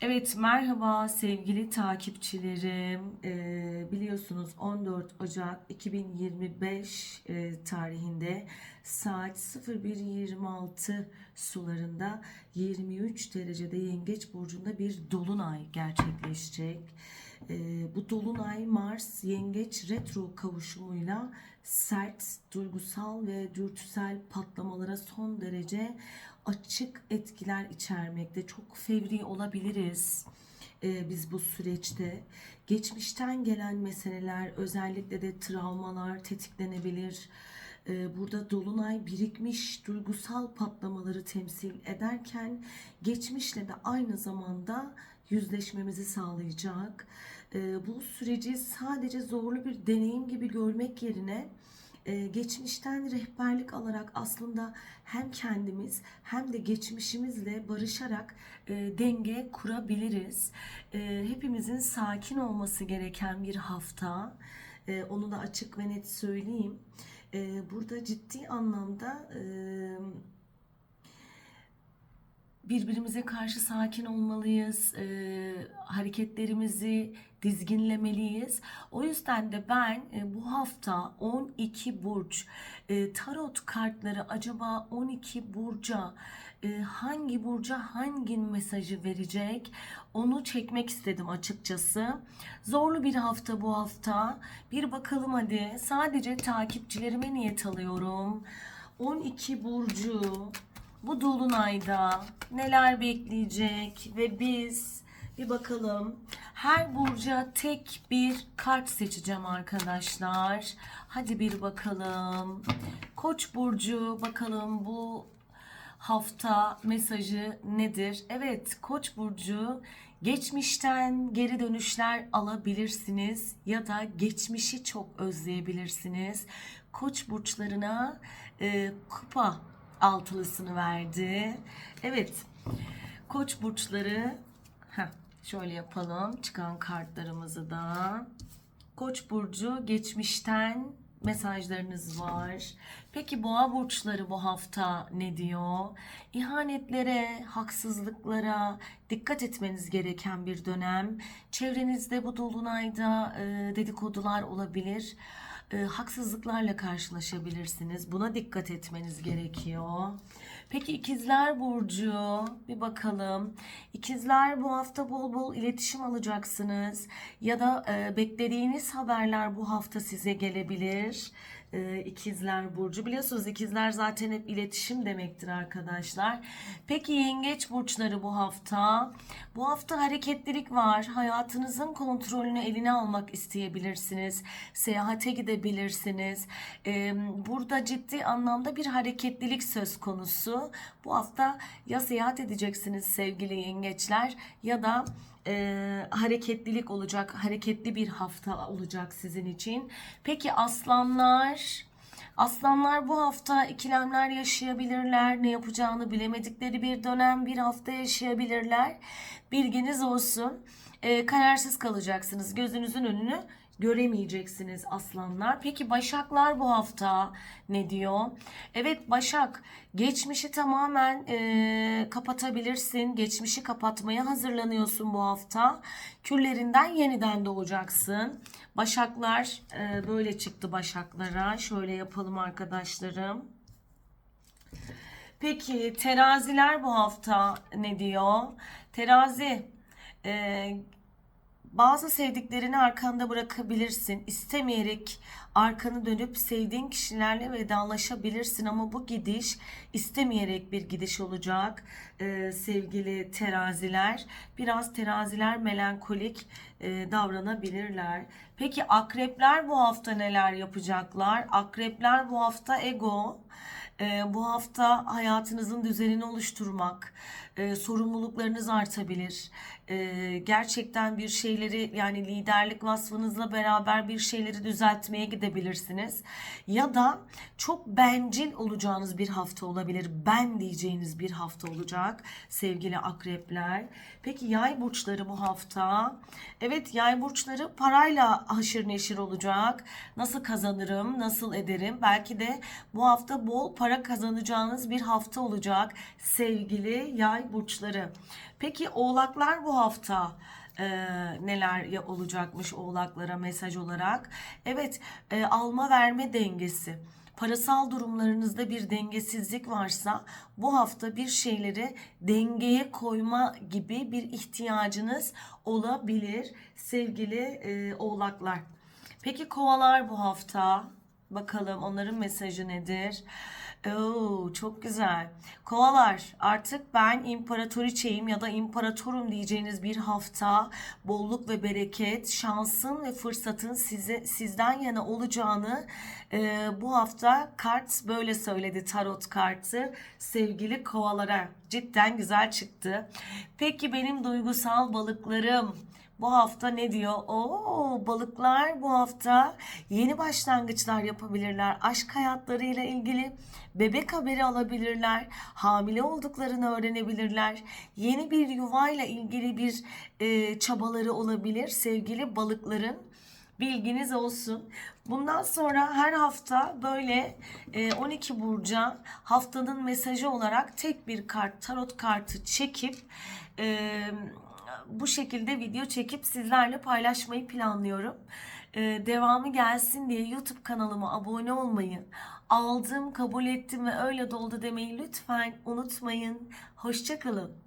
Evet merhaba sevgili takipçilerim. Ee, biliyorsunuz 14 Ocak 2025 e, tarihinde saat 01.26 sularında 23 derecede Yengeç burcunda bir dolunay gerçekleşecek. Ee, bu dolunay Mars Yengeç retro kavuşumuyla sert, duygusal ve dürtüsel patlamalara son derece açık etkiler içermekte. Çok fevri olabiliriz e, biz bu süreçte. Geçmişten gelen meseleler, özellikle de travmalar tetiklenebilir. E, burada dolunay birikmiş duygusal patlamaları temsil ederken geçmişle de aynı zamanda yüzleşmemizi sağlayacak. E, bu süreci sadece zorlu bir deneyim gibi görmek yerine e, geçmişten rehberlik alarak aslında hem kendimiz hem de geçmişimizle barışarak e, denge kurabiliriz. E, hepimizin sakin olması gereken bir hafta. Onu da açık ve net söyleyeyim. Burada ciddi anlamda birbirimize karşı sakin olmalıyız. E, hareketlerimizi dizginlemeliyiz. O yüzden de ben e, bu hafta 12 burç e, tarot kartları acaba 12 burca e, hangi burca hangi mesajı verecek onu çekmek istedim açıkçası. Zorlu bir hafta bu hafta. Bir bakalım hadi. Sadece takipçilerime niyet alıyorum. 12 burcu bu dolunayda neler bekleyecek ve biz bir bakalım. Her burca tek bir kart seçeceğim arkadaşlar. Hadi bir bakalım. Koç burcu bakalım bu hafta mesajı nedir? Evet, Koç burcu geçmişten geri dönüşler alabilirsiniz ya da geçmişi çok özleyebilirsiniz. Koç burçlarına e, kupa altılısını verdi. Evet. Koç burçları heh, şöyle yapalım. Çıkan kartlarımızı da. Koç burcu geçmişten mesajlarınız var. Peki boğa burçları bu hafta ne diyor? İhanetlere, haksızlıklara dikkat etmeniz gereken bir dönem. Çevrenizde bu dolunayda e, dedikodular olabilir e, haksızlıklarla karşılaşabilirsiniz. Buna dikkat etmeniz gerekiyor. Peki ikizler burcu bir bakalım. İkizler bu hafta bol bol iletişim alacaksınız ya da e, beklediğiniz haberler bu hafta size gelebilir. E, ikizler burcu biliyorsunuz ikizler zaten hep iletişim demektir arkadaşlar. Peki yengeç burçları bu hafta. Bu hafta hareketlilik var. Hayatınızın kontrolünü eline almak isteyebilirsiniz. Seyahate gidebilirsiniz. E, burada ciddi anlamda bir hareketlilik söz konusu. Bu hafta ya seyahat edeceksiniz sevgili yengeçler ya da e, hareketlilik olacak, hareketli bir hafta olacak sizin için. Peki aslanlar? Aslanlar bu hafta ikilemler yaşayabilirler. Ne yapacağını bilemedikleri bir dönem, bir hafta yaşayabilirler. Bilginiz olsun. E, kararsız kalacaksınız. Gözünüzün önünü göremeyeceksiniz aslanlar. Peki başaklar bu hafta ne diyor? Evet Başak geçmişi tamamen e, kapatabilirsin. Geçmişi kapatmaya hazırlanıyorsun bu hafta. Küllerinden yeniden doğacaksın. Başaklar e, böyle çıktı başaklara. Şöyle yapalım arkadaşlarım. Peki teraziler bu hafta ne diyor? Terazi e, bazı sevdiklerini arkanda bırakabilirsin. İstemeyerek arkanı dönüp sevdiğin kişilerle vedalaşabilirsin ama bu gidiş istemeyerek bir gidiş olacak ee, sevgili teraziler. Biraz teraziler melankolik e, davranabilirler. Peki akrepler bu hafta neler yapacaklar? Akrepler bu hafta ego. Ee, bu hafta hayatınızın düzenini oluşturmak, e, sorumluluklarınız artabilir. E, gerçekten bir şeyleri yani liderlik vasfınızla beraber bir şeyleri düzeltmeye gidebilirsiniz. Ya da çok bencil olacağınız bir hafta olabilir. Ben diyeceğiniz bir hafta olacak sevgili akrepler. Peki yay burçları bu hafta? Evet yay burçları parayla haşır neşir olacak. Nasıl kazanırım, nasıl ederim? Belki de bu hafta bol para kazanacağınız bir hafta olacak sevgili yay burçları. Peki oğlaklar bu hafta e, neler olacakmış oğlaklara mesaj olarak? Evet e, alma verme dengesi. Parasal durumlarınızda bir dengesizlik varsa bu hafta bir şeyleri dengeye koyma gibi bir ihtiyacınız olabilir sevgili e, oğlaklar. Peki kovalar bu hafta? Bakalım onların mesajı nedir? Oo, çok güzel. Kovalar artık ben imparatoriçeyim ya da imparatorum diyeceğiniz bir hafta bolluk ve bereket, şansın ve fırsatın size sizden yana olacağını e, bu hafta kart böyle söyledi tarot kartı sevgili kovalara. Cidden güzel çıktı. Peki benim duygusal balıklarım bu hafta ne diyor? Oo, balıklar bu hafta yeni başlangıçlar yapabilirler. Aşk hayatlarıyla ilgili bebek haberi alabilirler. Hamile olduklarını öğrenebilirler. Yeni bir yuvayla ilgili bir e, çabaları olabilir sevgili balıkların. Bilginiz olsun. Bundan sonra her hafta böyle e, 12 burca haftanın mesajı olarak tek bir kart, tarot kartı çekip e, bu şekilde video çekip sizlerle paylaşmayı planlıyorum. E, devamı gelsin diye YouTube kanalıma abone olmayı, aldım, kabul ettim ve öyle doldu demeyi lütfen unutmayın. Hoşçakalın.